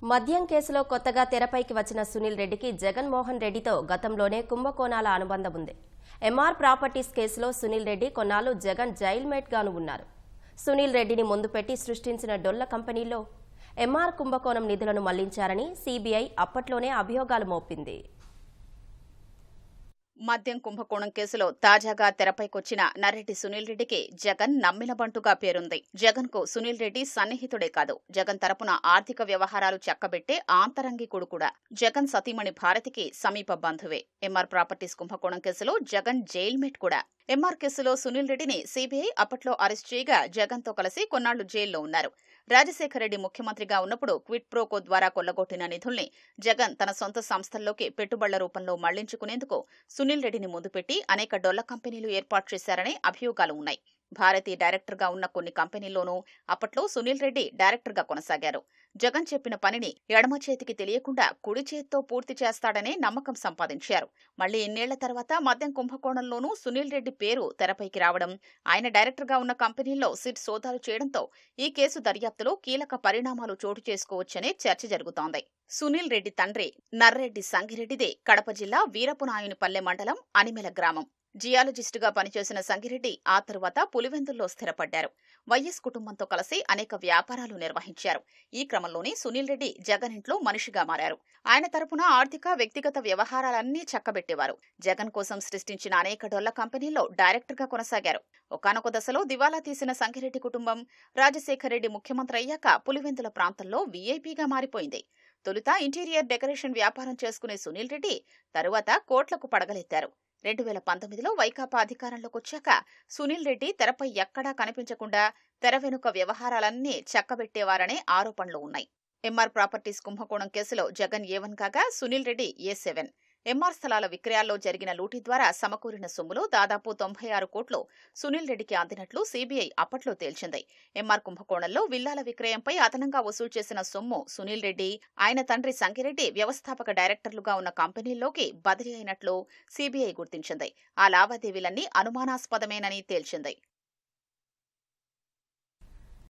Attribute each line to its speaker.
Speaker 1: మద్యం కేసులో కొత్తగా తెరపైకి వచ్చిన సునీల్ రెడ్డికి జగన్మోహన్ రెడ్డితో గతంలోనే కుంభకోణాల అనుబంధం ఉంది ఎంఆర్ ప్రాపర్టీస్ కేసులో సునీల్ రెడ్డి కొన్నాళ్ళు జగన్ జైల్ గాను ఉన్నారు. సునీల్ రెడ్డిని ముందు పెట్టి సృష్టించిన డొల్ల కంపెనీలో ఎంఆర్ కుంభకోణం నిధులను మళ్ళించారని సీబీఐ అప్పట్లోనే అభియోగాలు మోపింది.
Speaker 2: మద్యం కుంభకోణం కేసులో తాజాగా తెరపైకొచ్చిన నర్రెడ్డి సునీల్ రెడ్డికి జగన్ నమ్మిన బంటుగా పేరుంది. జగన్కు సునీల్ రెడ్డి సన్నిహితుడే కాదు. జగన్ తరపున ఆర్థిక వ్యవహారాలు చక్కబెట్టే ఆంతరంగికుడు కూడా. జగన్ సతీమణి భారతికి సమీప బంధువే. ఎంఆర్ ప్రాపర్టీస్ కుంభకోణం కేసులో జగన్ జైల్మేట్ కూడా. ఎంఆర్ కేసులో సునీల్ రెడ్డిని సీబీఐ అప్పట్లో అరెస్ట్ చేయగా జగన్తో కలిసి కొన్నాళ్ళు జైల్లో ఉన్నారు. రాజశేఖర రెడ్డి ముఖ్యమంత్రిగా ఉన్నప్పుడు క్విట్ ప్రోకో ద్వారా కొల్లగొట్టిన నిధుల్ని జగన్ తన సొంత సంస్థల్లోకి పెట్టుబడుల రూపంలో మళ్ళించుకునేందుకు సునీల్ రెడ్డిని ముందుపెట్టి అనేక డొల్ల కంపెనీలు ఏర్పాటు చేశారనే అభియోగాలు ఉన్నాయి. భారతి డైరెక్టర్గా ఉన్న కొన్ని కంపెనీల్లోనూ అప్పట్లో సునీల్ రెడ్డి డైరెక్టర్గా కొనసాగారు. జగన్ చెప్పిన పనిని ఎడమ చేతికి తెలియకుండా కుడి చేత్తో పూర్తి చేస్తాడనే నమ్మకం సంపాదించారు. మళ్ళీ ఇన్నేళ్ళ తర్వాత మద్యం కుంభకోణంలోనూ సునీల్ రెడ్డి పేరు తెరపైకి రావడం ఆయన డైరెక్టర్గా ఉన్న కంపెనీల్లో సిట్ సోదాలు చేయడంతో ఈ కేసు దర్యాప్తులో కీలక పరిణామాలు చోటు చేసుకోవచ్చనే చర్చ జరుగుతోంది. సునీల్ రెడ్డి తండ్రి నర్రెడ్డి సంగిరెడ్డిదే కడప జిల్లా వీరపునాయునిపల్లె మండలం అనిమెల గ్రామం. జియాలజిస్టుగా పనిచేసిన సంగిరెడ్డి ఆ తరువాత పులివెందుల్లో స్థిరపడ్డారు. వైఎస్ కుటుంబంతో కలిసి అనేక వ్యాపారాలు నిర్వహించారు. ఈ క్రమంలోనే సునీల్ రెడ్డి జగన్ ఇంట్లో మనిషిగా మారారు. ఆయన తరపున ఆర్థిక వ్యక్తిగత వ్యవహారాలన్నీ చక్కబెట్టేవారు. జగన్ కోసం సృష్టించిన అనేక డొల్ల కంపెనీల్లో డైరెక్టర్గా కొనసాగారు. ఒకనొక దశలో దివాలా తీసిన సంగిరెడ్డి కుటుంబం రాజశేఖర రెడ్డి ముఖ్యమంత్రి అయ్యాక పులివెందుల ప్రాంతంలో వీఐపీగా మారిపోయింది. తొలుత ఇంటీరియర్ డెకరేషన్ వ్యాపారం చేసుకునే సునీల్ రెడ్డి తరువాత కోట్లకు పడగలెత్తారు. రెండు వేల పంతొమ్మిదిలో వైకాపా అధికారంలోకి వచ్చాక సునీల్ రెడ్డి తెరపై ఎక్కడా కనిపించకుండా తెర వెనుక వ్యవహారాలన్నీ చక్కబెట్టేవారనే ఆరోపణలు ఉన్నాయి. ఎంఆర్ ప్రాపర్టీస్ కుంభకోణం కేసులో జగన్ ఏ వన్ కాగా Sunil Reddy A seven MR స్థలాల విక్రయాల్లో జరిగిన లూటీ ద్వారా సమకూరిన సొమ్ములు దాదాపు తొంభై ఆరు కోట్లు సునీల్ రెడ్డికి అందినట్లు సీబీఐ అప్పట్లో తేల్చింది. ఎంఆర్ కుంభకోణంలో విల్లాల విక్రయంపై అదనంగా వసూలు చేసిన సొమ్ము సునీల్ రెడ్డి ఆయన తండ్రి సంగిరెడ్డి వ్యవస్థాపక డైరెక్టర్లుగా ఉన్న కంపెనీల్లోకి బదిలీ అయినట్లు సీబీఐ గుర్తించింది. ఆ లావాదేవీలన్నీ అనుమానాస్పదమేనని తేల్చింది.